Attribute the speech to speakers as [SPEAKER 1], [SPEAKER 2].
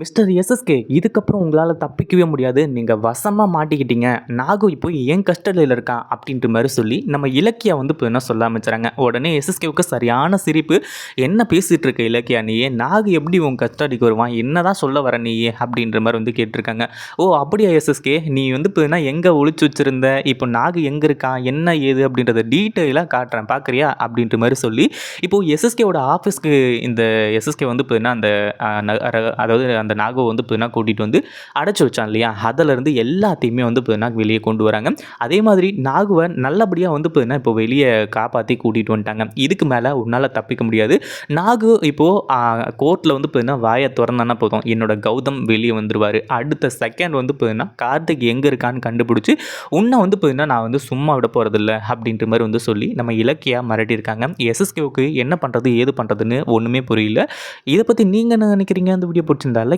[SPEAKER 1] Mister SSK இதுக்கப்புறம் உங்களால் தப்பிக்கவே முடியாது. நீங்கள் வசமாக மாட்டிக்கிட்டீங்க. நாகு இப்போ என் கஸ்டடியில் இருக்கான் அப்படின்ற மாதிரி சொல்லி நம்ம இலக்கியா வந்து இப்போ என்ன சொல்ல ஆரம்பிச்சுறாங்க உடனே எஸ்எஸ்கேவுக்கு சரியான சிரிப்பு. என்ன பேசிகிட்டு இருக்க இலக்கியா நீயே? நாகு எப்படி உன் கஸ்டடிக்கு வருவான்? என்ன தான் சொல்ல வர நீயே? அப்படின்ற மாதிரி வந்து கேட்டிருக்காங்க. ஓ அப்படியா எஸ்எஸ்கே? நீ வந்து இப்போ என்ன எங்கே ஒழிச்சு வச்சுருந்த? இப்போ நாகு எங்கே இருக்கான் என்ன ஏது? அப்படின்றத டீட்டெயிலாக காட்டுறேன். பார்க்குறியா? அப்படின்ற மாதிரி சொல்லி இப்போது எஸ்எஸ்கேவோட ஆஃபீஸ்க்கு இந்த எஸ்எஸ்கே வந்து இப்போ என்ன அந்த அதாவது அந்த நாகோ வந்து பார்த்தீங்கன்னா கூட்டிகிட்டு வந்து அடைச்சி வச்சான் இல்லையா? அதிலேருந்து எல்லாத்தையுமே வந்து இப்போ வெளியே கொண்டு வராங்க. அதே மாதிரி நாகுவை நல்லபடியாக வந்து பார்த்தீங்கன்னா இப்போ வெளியே காப்பாற்றி கூட்டிகிட்டு வந்துட்டாங்க. இதுக்கு மேலே உன்னால் தப்பிக்க முடியாது. நாகு இப்போது கோர்ட்டில் வந்து பார்த்தீங்கன்னா வாயை திறந்தானா போதும். என்னோட கௌதம் வெளியே வந்துடுவார் அடுத்த செகண்ட் வந்து பார்த்தீங்கன்னா கார்த்திக் எங்கே இருக்கான்னு கண்டுபிடிச்சி உன்னை வந்து பார்த்தீங்கன்னா நான் வந்து சும்மா விட போகிறதில்ல அப்படின்ற மாதிரி வந்து சொல்லி நம்ம இலக்கியாக மிரட்டியிருக்காங்க. எஸ்எஸ்கேவுக்கு என்ன பண்ணுறது ஏது பண்ணுறதுன்னு ஒன்றுமே புரியல. இதை பற்றி நீங்கள் என்ன நினைக்கிறீங்க? அந்த வீடியோ பிடிச்சிருந்தால